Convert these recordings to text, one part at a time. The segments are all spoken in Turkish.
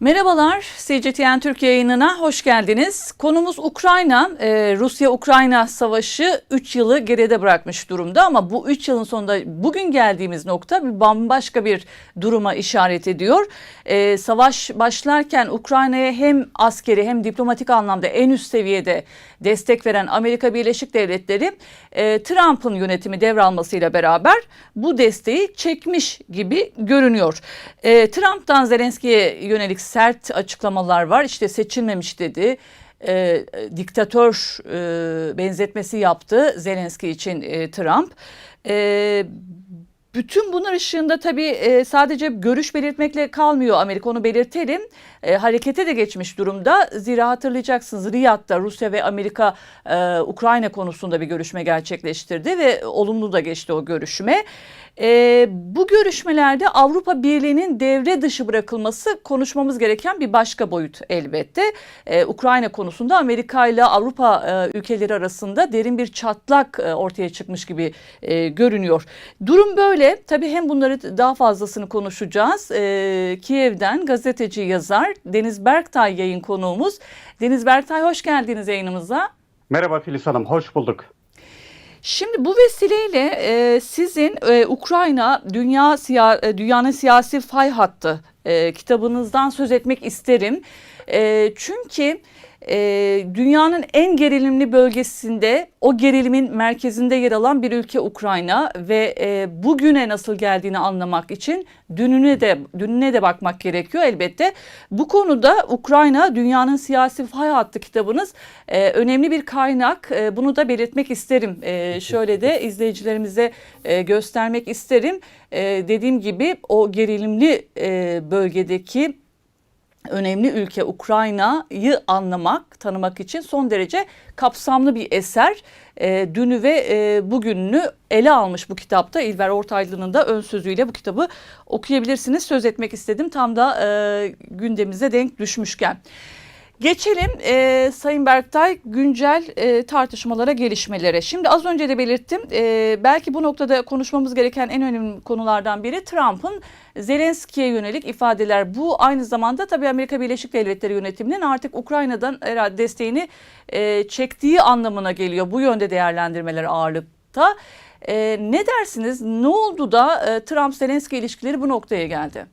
Merhabalar, CGTN Türkiye yayınına hoş geldiniz. Konumuz Ukrayna. Ee, Rusya-Ukrayna savaşı 3 yılı geride bırakmış durumda ama bu 3 yılın sonunda bugün geldiğimiz nokta bir bambaşka bir duruma işaret ediyor. Ee, savaş başlarken Ukrayna'ya hem askeri hem diplomatik anlamda en üst seviyede destek veren Amerika Birleşik Devletleri e, Trump'ın yönetimi devralmasıyla beraber bu desteği çekmiş gibi görünüyor. E, Trump'tan Zelenski'ye yönelik sert açıklamalar var. İşte seçilmemiş dedi. E, diktatör e, benzetmesi yaptı Zelenski için e, Trump. E, bütün bunlar ışığında tabii e, sadece görüş belirtmekle kalmıyor Amerika onu belirtelim. E, harekete de geçmiş durumda. Zira hatırlayacaksınız Riyad'da Rusya ve Amerika e, Ukrayna konusunda bir görüşme gerçekleştirdi ve olumlu da geçti o görüşme. E, bu görüşmelerde Avrupa Birliği'nin devre dışı bırakılması konuşmamız gereken bir başka boyut elbette. E, Ukrayna konusunda Amerika ile Avrupa e, ülkeleri arasında derin bir çatlak e, ortaya çıkmış gibi e, görünüyor. Durum böyle. Tabii hem bunları daha fazlasını konuşacağız. E, Kiev'den gazeteci yazar Deniz Berktay yayın konuğumuz. Deniz Berktay hoş geldiniz yayınımıza. Merhaba Filiz Hanım, hoş bulduk. Şimdi bu vesileyle e, sizin e, Ukrayna Dünya siya, e, Dünyanın Siyasi Fay Hattı e, kitabınızdan söz etmek isterim. E, çünkü e, dünyanın en gerilimli bölgesinde o gerilimin merkezinde yer alan bir ülke Ukrayna ve e, bugüne nasıl geldiğini anlamak için dününe de dününe de bakmak gerekiyor elbette. Bu konuda Ukrayna Dünyanın Siyasi Fay Hattı kitabınız e, önemli bir kaynak. E, bunu da belirtmek isterim. E, şöyle de izleyicilerimize e, göstermek isterim. E, dediğim gibi o gerilimli e, bölgedeki önemli ülke Ukrayna'yı anlamak, tanımak için son derece kapsamlı bir eser. E, dünü ve e, bugününü ele almış bu kitapta. İlber Ortaylı'nın da ön sözüyle bu kitabı okuyabilirsiniz. Söz etmek istedim tam da e, gündemimize denk düşmüşken. Geçelim e, Sayın Berktay güncel e, tartışmalara, gelişmelere. Şimdi az önce de belirttim. E, belki bu noktada konuşmamız gereken en önemli konulardan biri Trump'ın Zelenski'ye yönelik ifadeler. Bu aynı zamanda tabii Amerika Birleşik Devletleri yönetiminin artık Ukrayna'dan herhalde desteğini e, çektiği anlamına geliyor. Bu yönde değerlendirmeler ağırlıkta. E, ne dersiniz? Ne oldu da e, Trump-Zelenski ilişkileri bu noktaya geldi?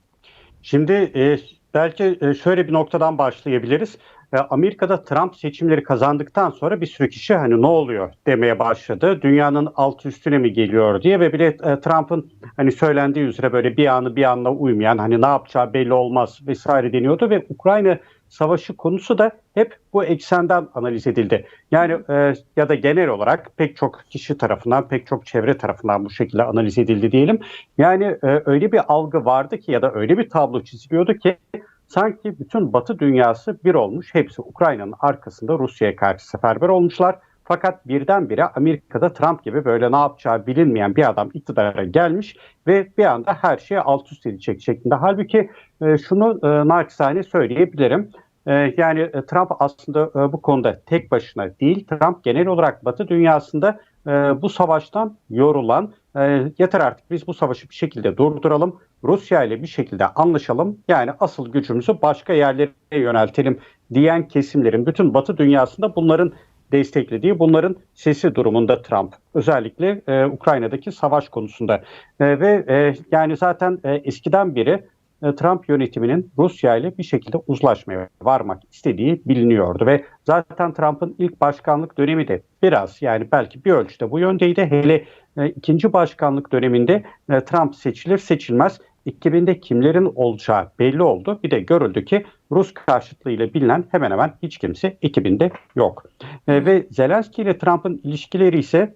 Şimdi e, belki şöyle bir noktadan başlayabiliriz. E, Amerika'da Trump seçimleri kazandıktan sonra bir sürü kişi hani ne oluyor demeye başladı. Dünyanın alt üstüne mi geliyor diye ve bile e, Trump'ın hani söylendiği üzere böyle bir anı bir anla uymayan hani ne yapacağı belli olmaz vesaire deniyordu ve Ukrayna savaşı konusu da hep bu eksenden analiz edildi. Yani e, ya da genel olarak pek çok kişi tarafından, pek çok çevre tarafından bu şekilde analiz edildi diyelim. Yani e, öyle bir algı vardı ki ya da öyle bir tablo çiziliyordu ki sanki bütün Batı dünyası bir olmuş. Hepsi Ukrayna'nın arkasında Rusya'ya karşı seferber olmuşlar. Fakat birdenbire Amerika'da Trump gibi böyle ne yapacağı bilinmeyen bir adam iktidara gelmiş ve bir anda her şeyi alt üst edecek şeklinde. Halbuki e, şunu e, naçizane söyleyebilirim. E, yani e, Trump aslında bu konuda tek başına değil. Trump genel olarak Batı dünyasında e, bu savaştan yorulan e, yeter artık biz bu savaşı bir şekilde durduralım. Rusya ile bir şekilde anlaşalım. Yani asıl gücümüzü başka yerlere yöneltelim diyen kesimlerin bütün Batı dünyasında bunların desteklediği, bunların sesi durumunda Trump. Özellikle e, Ukrayna'daki savaş konusunda. E, ve e, yani zaten e, eskiden beri Trump yönetiminin Rusya ile bir şekilde uzlaşmaya varmak istediği biliniyordu ve zaten Trump'ın ilk başkanlık dönemi de biraz yani belki bir ölçüde bu yöndeydi. Hele e, ikinci başkanlık döneminde e, Trump seçilir seçilmez 2000'de kimlerin olacağı belli oldu. Bir de görüldü ki Rus karşıtlığıyla bilinen hemen hemen hiç kimse 2000'de yok. E, ve Zelenski ile Trump'ın ilişkileri ise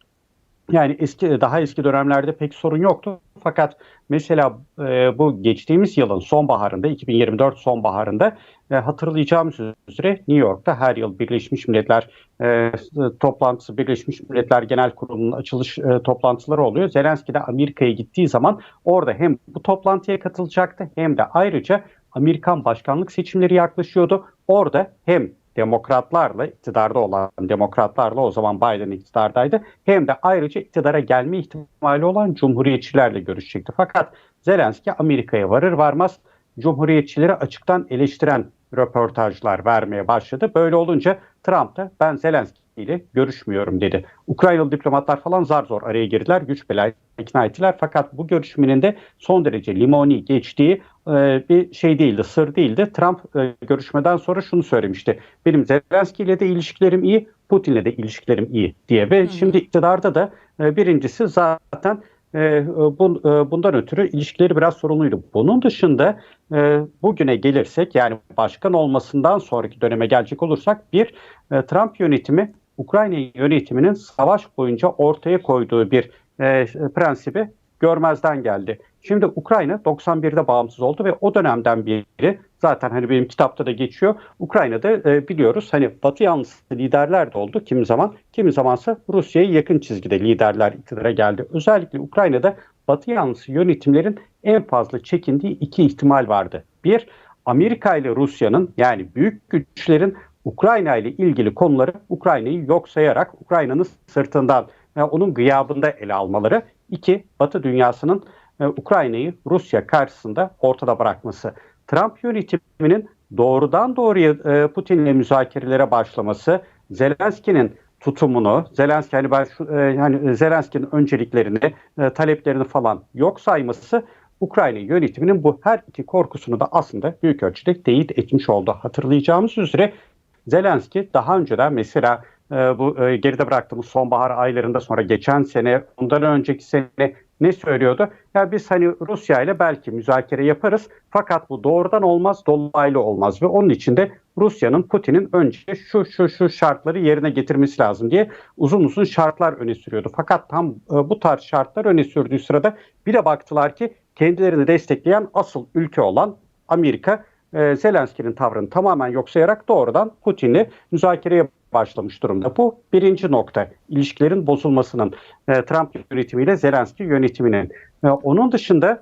yani eski daha eski dönemlerde pek sorun yoktu. Fakat mesela e, bu geçtiğimiz yılın sonbaharında 2024 sonbaharında e, hatırlayacağımız üzere New York'ta her yıl Birleşmiş Milletler e, toplantısı Birleşmiş Milletler Genel Kurulu'nun açılış e, toplantıları oluyor. Zelenski de Amerika'ya gittiği zaman orada hem bu toplantıya katılacaktı hem de ayrıca Amerikan başkanlık seçimleri yaklaşıyordu. Orada hem demokratlarla iktidarda olan demokratlarla o zaman Biden iktidardaydı. Hem de ayrıca iktidara gelme ihtimali olan cumhuriyetçilerle görüşecekti. Fakat Zelenski Amerika'ya varır varmaz Cumhuriyetçileri açıktan eleştiren röportajlar vermeye başladı. Böyle olunca Trump da ben Zelenski ile görüşmüyorum dedi. Ukraynalı diplomatlar falan zar zor araya girdiler. Güç bela ikna ettiler. Fakat bu görüşmenin de son derece limoni geçtiği e, bir şey değildi, sır değildi. Trump e, görüşmeden sonra şunu söylemişti. Benim Zelenski ile de ilişkilerim iyi, Putin'le de ilişkilerim iyi diye. Ve şimdi iktidarda da e, birincisi zaten e, bu, e, bundan ötürü ilişkileri biraz sorunluydu. Bunun dışında e, bugüne gelirsek yani başkan olmasından sonraki döneme gelecek olursak bir e, Trump yönetimi Ukrayna yönetiminin savaş boyunca ortaya koyduğu bir e, prensibi görmezden geldi. Şimdi Ukrayna 91'de bağımsız oldu ve o dönemden beri zaten hani benim kitapta da geçiyor. Ukrayna'da e, biliyoruz hani Batı yanlısı liderler de oldu kimi zaman. Kimi zamansa Rusya'ya yakın çizgide liderler iktidara geldi. Özellikle Ukrayna'da Batı yanlısı yönetimlerin en fazla çekindiği iki ihtimal vardı. Bir, Amerika ile Rusya'nın yani büyük güçlerin Ukrayna ile ilgili konuları Ukrayna'yı yok sayarak Ukrayna'nın sırtından yani onun gıyabında ele almaları. İki, Batı dünyasının e, Ukrayna'yı Rusya karşısında ortada bırakması. Trump yönetiminin doğrudan doğruya e, Putin'le müzakerelere başlaması, Zelenski'nin tutumunu, Zelenski hani ben şu, e, Zelenski'nin önceliklerini, e, taleplerini falan yok sayması Ukrayna yönetiminin bu her iki korkusunu da aslında büyük ölçüde teyit etmiş oldu. Hatırlayacağımız üzere Zelenski daha önceden mesela e, bu e, geride bıraktığımız sonbahar aylarında sonra geçen sene, ondan önceki sene ne söylüyordu? Ya biz hani Rusya ile belki müzakere yaparız fakat bu doğrudan olmaz, dolaylı olmaz ve onun için de Rusya'nın Putin'in önce şu şu şu şartları yerine getirmesi lazım diye uzun uzun şartlar öne sürüyordu. Fakat tam e, bu tarz şartlar öne sürdüğü sırada bir de baktılar ki kendilerini destekleyen asıl ülke olan Amerika e, Zelenski'nin tavrını tamamen yok sayarak doğrudan Putin'le müzakereye başlamış durumda. Bu birinci nokta. İlişkilerin bozulmasının e, Trump yönetimiyle Zelenski yönetiminin. E, onun dışında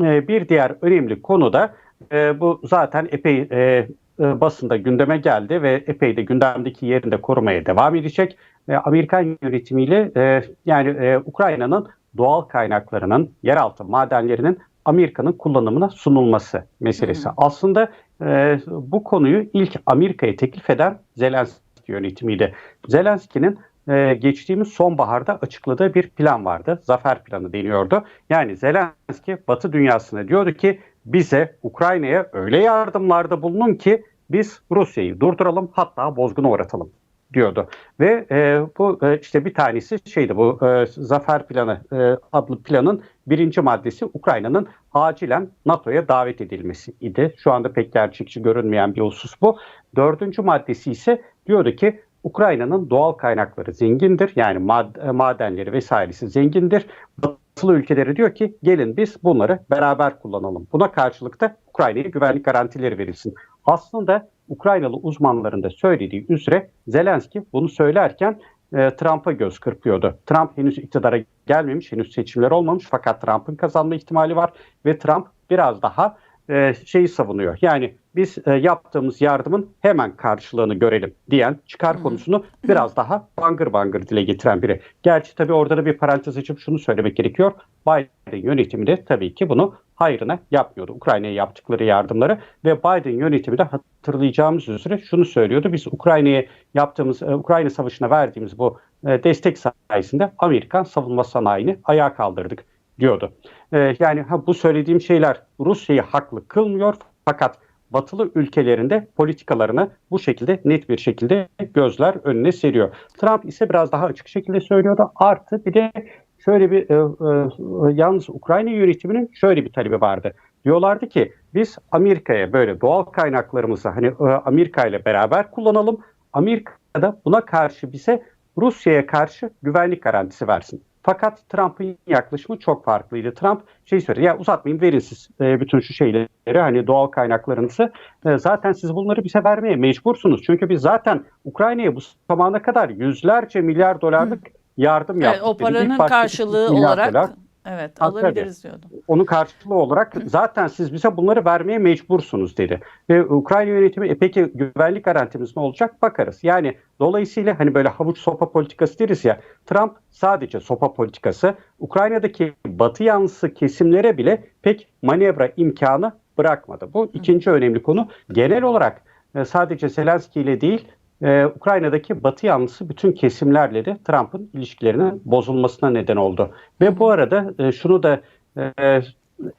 e, bir diğer önemli konu da e, bu zaten epey e, e, basında gündeme geldi ve epey de gündemdeki yerinde korumaya devam edecek. E, Amerikan yönetimiyle e, yani e, Ukrayna'nın doğal kaynaklarının, yeraltı madenlerinin Amerika'nın kullanımına sunulması meselesi. Hı hı. Aslında e, bu konuyu ilk Amerika'ya teklif eden Zelenski yönetimiydi. Zelenski'nin e, geçtiğimiz sonbaharda açıkladığı bir plan vardı. Zafer planı deniyordu. Yani Zelenski Batı dünyasına diyordu ki bize Ukrayna'ya öyle yardımlarda bulunun ki biz Rusya'yı durduralım hatta bozguna uğratalım diyordu. Ve e, bu e, işte bir tanesi şeydi bu e, Zafer Planı e, adlı planın birinci maddesi Ukrayna'nın acilen NATO'ya davet edilmesi idi. Şu anda pek gerçekçi görünmeyen bir husus bu. Dördüncü maddesi ise diyordu ki Ukrayna'nın doğal kaynakları zengindir. Yani mad- madenleri vesairesi zengindir. Batılı ülkeleri diyor ki gelin biz bunları beraber kullanalım. Buna karşılık da Ukrayna'ya güvenlik garantileri verilsin. Aslında Ukraynalı uzmanların da söylediği üzere Zelenski bunu söylerken e, Trump'a göz kırpıyordu. Trump henüz iktidara gelmemiş, henüz seçimler olmamış fakat Trump'ın kazanma ihtimali var ve Trump biraz daha e, şeyi savunuyor. Yani biz e, yaptığımız yardımın hemen karşılığını görelim diyen çıkar konusunu biraz daha bangır bangır dile getiren biri. Gerçi tabii orada da bir parantez açıp şunu söylemek gerekiyor. Biden yönetimi de tabii ki bunu hayrına yapmıyordu. Ukrayna'ya yaptıkları yardımları ve Biden yönetimi de hatırlayacağımız üzere şunu söylüyordu. Biz Ukrayna'ya yaptığımız, e, Ukrayna Savaşı'na verdiğimiz bu e, destek sayesinde Amerikan savunma sanayini ayağa kaldırdık diyordu. E, yani ha, bu söylediğim şeyler Rusya'yı haklı kılmıyor fakat batılı ülkelerinde politikalarını bu şekilde net bir şekilde gözler önüne seriyor. Trump ise biraz daha açık şekilde söylüyordu. Artı bir de şöyle bir e, e, yalnız Ukrayna yönetiminin şöyle bir talebi vardı. Diyorlardı ki biz Amerika'ya böyle doğal kaynaklarımızı hani e, Amerika ile beraber kullanalım. Amerika da buna karşı bize Rusya'ya karşı güvenlik garantisi versin. Fakat Trump'ın yaklaşımı çok farklıydı. Trump şey söyledi ya uzatmayın verin siz e, bütün şu şeyleri hani doğal kaynaklarınızı e, zaten siz bunları bize vermeye mecbursunuz. Çünkü biz zaten Ukrayna'ya bu zamana kadar yüzlerce milyar dolarlık yardım yaptık. Evet, o paranın karşılığı olarak dolar, Evet Tabii, alabiliriz diyordum. Onun karşılığı olarak zaten siz bize bunları vermeye mecbursunuz dedi. Ve Ukrayna yönetimi e peki güvenlik garantimiz ne olacak bakarız. Yani dolayısıyla hani böyle havuç sopa politikası deriz ya Trump sadece sopa politikası Ukrayna'daki batı yanlısı kesimlere bile pek manevra imkanı bırakmadı. Bu ikinci önemli konu. Genel olarak e, sadece Zelenski ile değil e, Ukrayna'daki Batı yanlısı bütün kesimlerle de Trump'ın ilişkilerinin bozulmasına neden oldu. Ve bu arada e, şunu da e,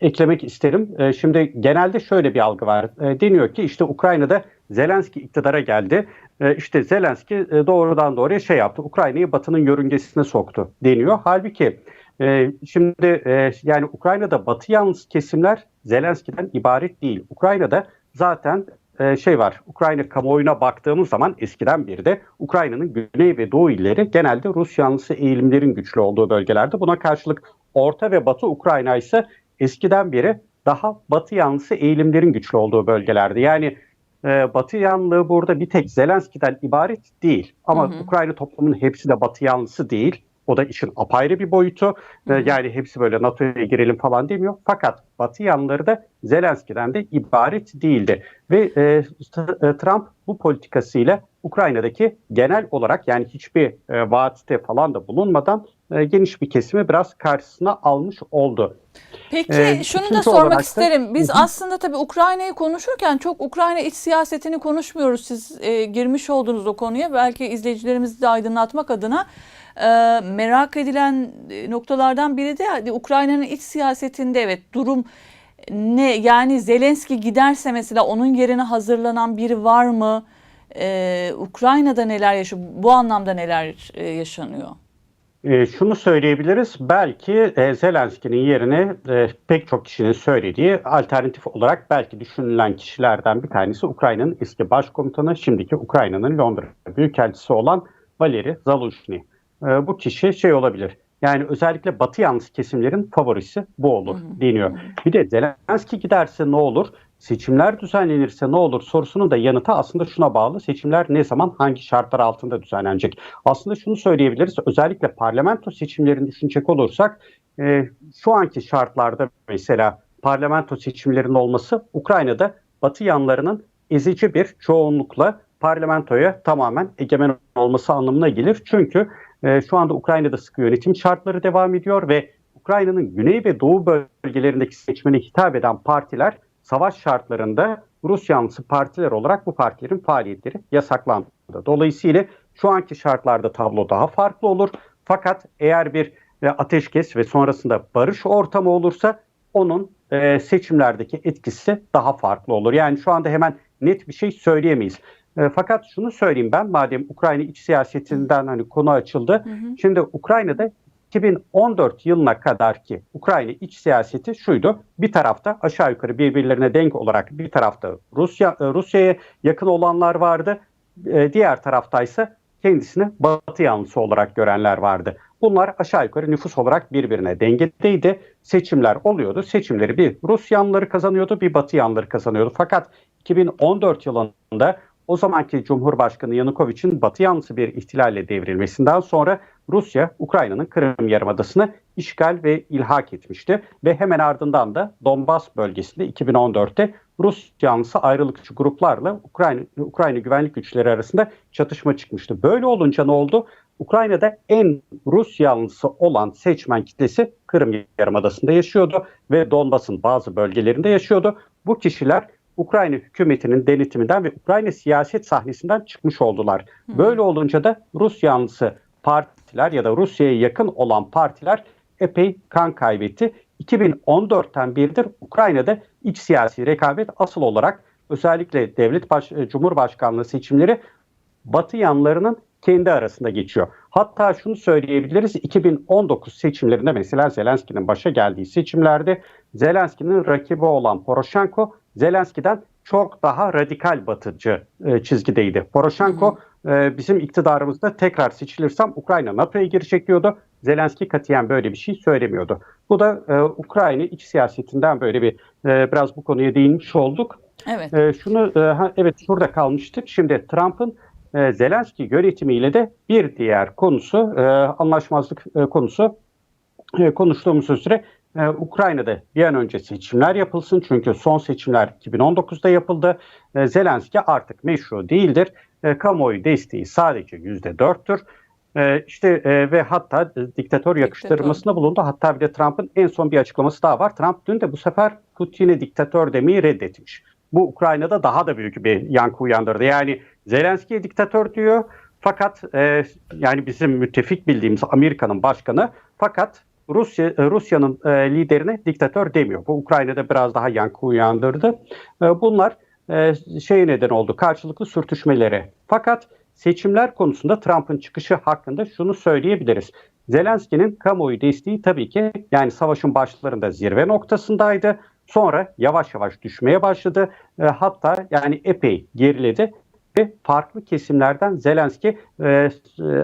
eklemek isterim. E, şimdi genelde şöyle bir algı var. E, deniyor ki işte Ukrayna'da Zelenski iktidara geldi. E, işte Zelenski e, doğrudan doğruya şey yaptı. Ukrayna'yı Batı'nın yörüngesine soktu deniyor. Halbuki e, şimdi e, yani Ukrayna'da Batı yanlısı kesimler Zelenski'den ibaret değil. Ukrayna'da zaten e, şey var. Ukrayna kamuoyuna baktığımız zaman eskiden beri de Ukrayna'nın güney ve doğu illeri genelde Rus yanlısı eğilimlerin güçlü olduğu bölgelerde. Buna karşılık Orta ve Batı Ukrayna ise eskiden beri daha Batı yanlısı eğilimlerin güçlü olduğu bölgelerde. Yani e, Batı yanlığı burada bir tek Zelenski'den ibaret değil. Ama Hı hı. Ukrayna toplumunun hepsi de Batı yanlısı değil. O da işin apayrı bir boyutu. E, hı. yani hepsi böyle NATO'ya girelim falan demiyor. Fakat Batı yanlıları da Zelenski'den de ibaret değildi. Ve e, e, Trump bu politikasıyla Ukrayna'daki genel olarak yani hiçbir e, vaatte falan da bulunmadan e, geniş bir kesimi biraz karşısına almış oldu. Peki Ee, şunu da sormak olarak da- isterim. Biz aslında tabii Ukrayna'yı konuşurken çok Ukrayna iç siyasetini konuşmuyoruz. Siz e, girmiş oldunuz o konuya. Belki izleyicilerimizi de aydınlatmak adına e, merak edilen e, noktalardan biri de Ukrayna'nın iç siyasetinde evet durum ne? Yani Zelenski giderse mesela onun yerine hazırlanan biri var mı? E, Ukrayna'da neler yaşıyor? Bu anlamda neler e, yaşanıyor? E, şunu söyleyebiliriz. Belki e, Zelenski'nin yerine e, pek çok kişinin söylediği alternatif olarak belki düşünülen kişilerden bir tanesi Ukrayna'nın eski başkomutanı, şimdiki Ukrayna'nın Londra Büyükelçisi olan Valeri Zaluzhny. E, bu kişi şey olabilir. Yani özellikle Batı yanlısı kesimlerin favorisi bu olur Hı hı. deniyor. Bir de Zelenski giderse ne olur? Seçimler düzenlenirse ne olur sorusunun da yanıtı aslında şuna bağlı. Seçimler ne zaman hangi şartlar altında düzenlenecek? Aslında şunu söyleyebiliriz. Özellikle parlamento seçimlerini düşünecek olursak e, şu anki şartlarda mesela parlamento seçimlerinin olması Ukrayna'da Batı yanlarının ezici bir çoğunlukla parlamentoya tamamen egemen olması anlamına gelir. Çünkü e, şu anda Ukrayna'da sıkı yönetim şartları devam ediyor ve Ukrayna'nın güney ve doğu bölgelerindeki seçmene hitap eden partiler savaş şartlarında Rus yanlısı partiler olarak bu partilerin faaliyetleri yasaklandı. Dolayısıyla şu anki şartlarda tablo daha farklı olur. Fakat eğer bir e, ateşkes ve sonrasında barış ortamı olursa onun e, seçimlerdeki etkisi daha farklı olur. Yani şu anda hemen net bir şey söyleyemeyiz. E, fakat şunu söyleyeyim ben madem Ukrayna iç siyasetinden hani konu açıldı. Hı hı. Şimdi Ukrayna'da 2014 yılına kadar ki Ukrayna iç siyaseti şuydu. Bir tarafta aşağı yukarı birbirlerine denk olarak bir tarafta Rusya e, Rusya'ya yakın olanlar vardı. E, Diğer taraftaysa kendisini Batı yanlısı olarak görenler vardı. Bunlar aşağı yukarı nüfus olarak birbirine dengedeydi. Seçimler oluyordu. Seçimleri bir Rus yanlıları kazanıyordu, bir Batı yanlıları kazanıyordu. Fakat 2014 yılında o zamanki Cumhurbaşkanı Yanukovycz'in Batı yanlısı bir ihtilalle devrilmesinden sonra Rusya, Ukrayna'nın Kırım Yarımadası'nı işgal ve ilhak etmişti. Ve hemen ardından da Donbas bölgesinde 2014'te Rus yanlısı ayrılıkçı gruplarla Ukrayna, Ukrayna güvenlik güçleri arasında çatışma çıkmıştı. Böyle olunca ne oldu? Ukrayna'da en Rus yanlısı olan seçmen kitlesi Kırım Yarımadası'nda yaşıyordu ve Donbas'ın bazı bölgelerinde yaşıyordu. Bu kişiler Ukrayna hükümetinin denetiminden ve Ukrayna siyaset sahnesinden çıkmış oldular. Böyle olunca da Rus yanlısı partiler ya da Rusya'ya yakın olan partiler epey kan kaybetti. 2014'ten beridir Ukrayna'da iç siyasi rekabet asıl olarak özellikle devlet baş, e, cumhurbaşkanlığı seçimleri Batı yanlarının kendi arasında geçiyor. Hatta şunu söyleyebiliriz 2019 seçimlerinde mesela Zelenski'nin başa geldiği seçimlerde Zelenski'nin rakibi olan Poroshenko Zelenski'den çok daha radikal batıcı e, çizgideydi. Poroshenko e, bizim iktidarımızda tekrar seçilirsem Ukrayna NATO'ya girecek diyordu. Zelenski katiyen böyle bir şey söylemiyordu. Bu da e, Ukrayna iç siyasetinden böyle bir e, biraz bu konuya değinmiş olduk. Evet. E, şunu e, ha, evet şurada kalmıştık. Şimdi Trump'ın e, Zelenski yönetimiyle de bir diğer konusu e, anlaşmazlık e, konusu e, konuştuğumuz üzere e, Ukrayna'da bir an önce seçimler yapılsın. Çünkü son seçimler 2019'da yapıldı. E, Zelenski artık meşru değildir. E, kamuoyu desteği sadece %4'tür. E, işte e, ve hatta e, diktatör yakıştırmasında bulundu. Hatta bir de Trump'ın en son bir açıklaması daha var. Trump dün de bu sefer Putin'e diktatör demeyi reddetmiş. Bu Ukrayna'da daha da büyük bir yankı uyandırdı. Yani Zelenski'ye diktatör diyor. Fakat e, yani bizim müttefik bildiğimiz Amerika'nın başkanı fakat Rusya e, Rusya'nın e, liderine diktatör demiyor. Bu Ukrayna'da biraz daha yankı uyandırdı. E, bunlar e, şey neden oldu karşılıklı sürtüşmelere. Fakat seçimler konusunda Trump'ın çıkışı hakkında şunu söyleyebiliriz. Zelenski'nin kamuoyu desteği tabii ki yani savaşın başlarında zirve noktasındaydı. Sonra yavaş yavaş düşmeye başladı. E, hatta yani epey geriledi farklı kesimlerden Zelenski e, e,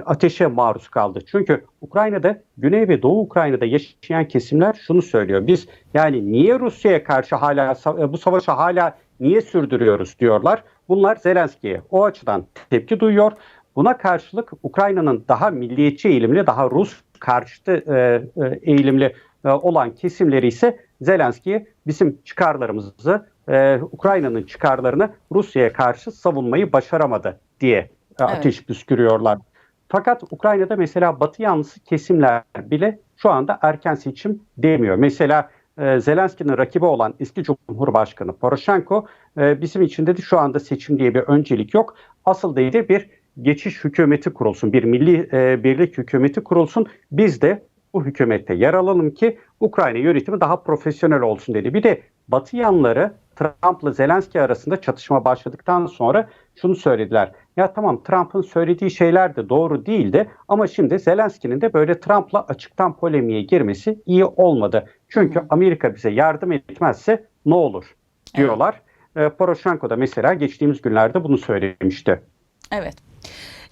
ateşe maruz kaldı. Çünkü Ukrayna'da Güney ve Doğu Ukrayna'da yaşayan kesimler şunu söylüyor. Biz yani niye Rusya'ya karşı hala e, bu savaşı hala niye sürdürüyoruz diyorlar. Bunlar Zelenski'ye o açıdan tepki duyuyor. Buna karşılık Ukrayna'nın daha milliyetçi eğilimli, daha Rus karşıtı e, e, eğilimli olan kesimleri ise Zelenski'ye bizim çıkarlarımızı, e, Ukrayna'nın çıkarlarını Rusya'ya karşı savunmayı başaramadı diye e, ateş evet. püskürüyorlar. Fakat Ukrayna'da mesela Batı yanlısı kesimler bile şu anda erken seçim demiyor. Mesela e, Zelenski'nin rakibi olan eski Cumhurbaşkanı Poroshenko e, bizim için dedi şu anda seçim diye bir öncelik yok. Asıl dedi bir geçiş hükümeti kurulsun, bir milli e, birlik hükümeti kurulsun. Biz de bu hükümette yer alalım ki Ukrayna yönetimi daha profesyonel olsun dedi. Bir de Batı yanları Trump'la Zelenski arasında çatışma başladıktan sonra şunu söylediler. Ya tamam Trump'ın söylediği şeyler de doğru değildi ama şimdi Zelenski'nin de böyle Trump'la açıktan polemiğe girmesi iyi olmadı. Çünkü Amerika bize yardım etmezse ne olur diyorlar. Evet. E, Poroshenko da mesela geçtiğimiz günlerde bunu söylemişti. Evet.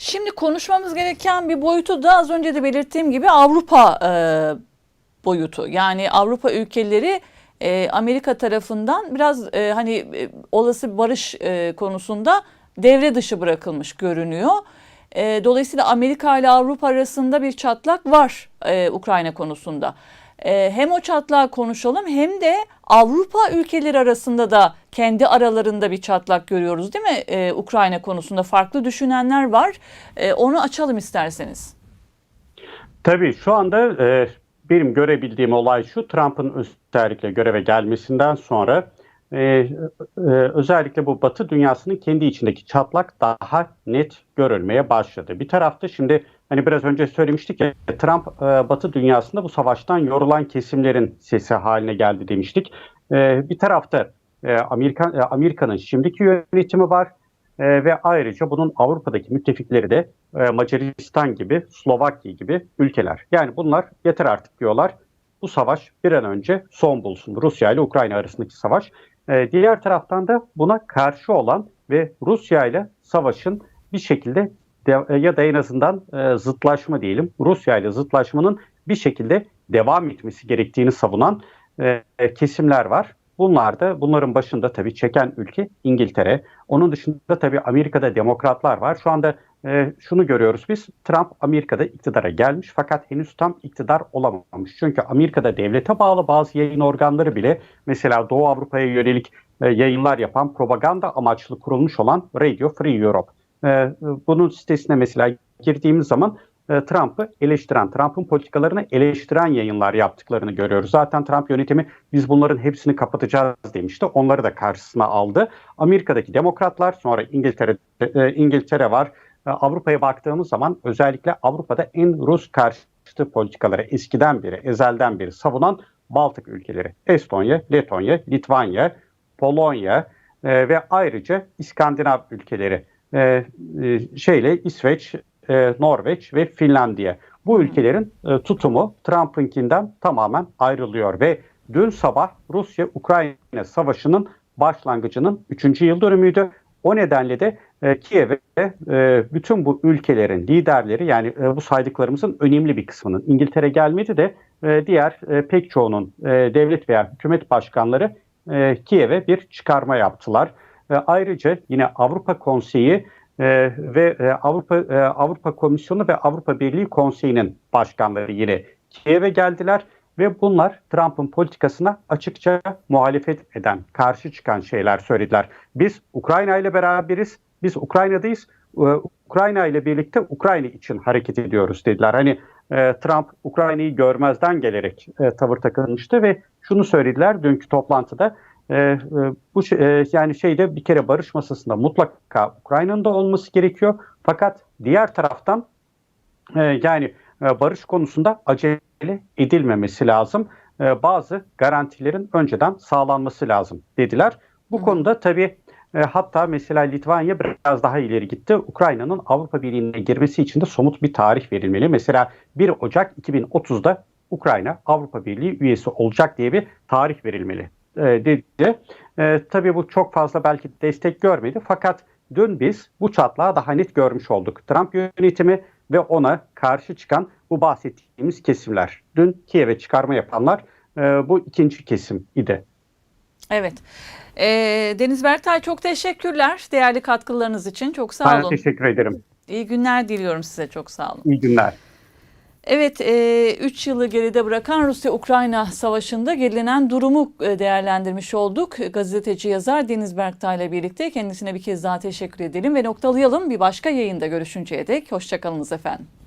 Şimdi konuşmamız gereken bir boyutu da az önce de belirttiğim gibi Avrupa e, boyutu. Yani Avrupa ülkeleri e, Amerika tarafından biraz e, hani e, olası barış e, konusunda devre dışı bırakılmış görünüyor. E, dolayısıyla Amerika ile Avrupa arasında bir çatlak var e, Ukrayna konusunda. E, hem o çatlağı konuşalım hem de Avrupa ülkeleri arasında da kendi aralarında bir çatlak görüyoruz değil mi? E, Ukrayna konusunda farklı düşünenler var. E, onu açalım isterseniz. Tabii şu anda e, benim görebildiğim olay şu. Trump'ın özellikle göreve gelmesinden sonra e, e, özellikle bu Batı dünyasının kendi içindeki çatlak daha net görülmeye başladı. Bir tarafta şimdi hani biraz önce söylemiştik ya Trump e, Batı dünyasında bu savaştan yorulan kesimlerin sesi haline geldi demiştik. E, bir tarafta e, Amerika e, Amerika'nın şimdiki yönetimi var. E, ve ayrıca bunun Avrupa'daki müttefikleri de e, Macaristan gibi, Slovakya gibi ülkeler. Yani bunlar yeter artık diyorlar. Bu savaş bir an önce son bulsun. Rusya ile Ukrayna arasındaki savaş. E, diğer taraftan da buna karşı olan ve Rusya ile savaşın bir şekilde de, e, ya da en azından e, zıtlaşma diyelim. Rusya ile zıtlaşmanın bir şekilde devam etmesi gerektiğini savunan e, kesimler var. Bunlar da bunların başında tabii çeken ülke İngiltere. Onun dışında tabii Amerika'da demokratlar var. Şu anda e, şunu görüyoruz biz. Trump Amerika'da iktidara gelmiş fakat henüz tam iktidar olamamış. Çünkü Amerika'da devlete bağlı bazı yayın organları bile mesela Doğu Avrupa'ya yönelik e, yayınlar yapan propaganda amaçlı kurulmuş olan Radio Free Europe. E, bunun sitesine mesela girdiğimiz zaman e, Trump'ı eleştiren, Trump'ın politikalarını eleştiren yayınlar yaptıklarını görüyoruz. Zaten Trump yönetimi biz bunların hepsini kapatacağız demişti. Onları da karşısına aldı. Amerika'daki demokratlar sonra İngiltere e, İngiltere var. E, Avrupa'ya baktığımız zaman özellikle Avrupa'da en Rus karşıtı politikaları eskiden beri, ezelden beri savunan Baltık ülkeleri. Estonya, Letonya, Litvanya, Polonya ve ayrıca İskandinav ülkeleri. şeyle İsveç, e, Norveç ve Finlandiya. Bu ülkelerin e, tutumu Trump'ınkinden tamamen ayrılıyor ve dün sabah Rusya-Ukrayna savaşının başlangıcının 3. yıl dönümüydü. O nedenle de e, Kiev'e e, bütün bu ülkelerin liderleri yani e, bu saydıklarımızın önemli bir kısmının İngiltere gelmedi de e, diğer e, pek çoğunun e, devlet veya hükümet başkanları e, Kiev'e bir çıkarma yaptılar. E, ayrıca yine Avrupa Konseyi e, ve e, Avrupa e, Avrupa Komisyonu ve Avrupa Birliği Konseyi'nin başkanları yine Kiev'e geldiler ve bunlar Trump'ın politikasına açıkça muhalefet eden, karşı çıkan şeyler söylediler. Biz Ukrayna ile beraberiz biz Ukrayna'dayız. E, Ukrayna ile birlikte Ukrayna için hareket ediyoruz dediler. Hani e, Trump Ukrayna'yı görmezden gelerek e, tavır takılmıştı ve şunu söylediler dünkü toplantıda. E, e, bu e, yani şeyde bir kere barış masasında mutlaka Ukrayna'nın da olması gerekiyor. Fakat diğer taraftan e, yani e, barış konusunda acele edilmemesi lazım. E, bazı garantilerin önceden sağlanması lazım dediler. Bu Hı. konuda tabii e, hatta mesela Litvanya biraz daha ileri gitti. Ukrayna'nın Avrupa Birliği'ne girmesi için de somut bir tarih verilmeli. Mesela 1 Ocak 2030'da Ukrayna Avrupa Birliği üyesi olacak diye bir tarih verilmeli e, dedi. E, tabii bu çok fazla belki destek görmedi fakat dün biz bu çatlağı daha net görmüş olduk. Trump yönetimi ve ona karşı çıkan bu bahsettiğimiz kesimler. Dün Kiev'e çıkarma yapanlar e, bu ikinci kesim idi. Evet. E, Deniz Bertay çok teşekkürler değerli katkılarınız için. Çok sağ Ben olun. teşekkür ederim. İyi günler diliyorum size. Çok sağ olun. İyi günler. Evet, 3 yılı geride bırakan Rusya-Ukrayna savaşında gelinen durumu e, değerlendirmiş olduk. Gazeteci yazar Deniz Berktay ile birlikte kendisine bir kez daha teşekkür edelim ve noktalayalım. Bir başka yayında görüşünceye dek hoşçakalınız efendim.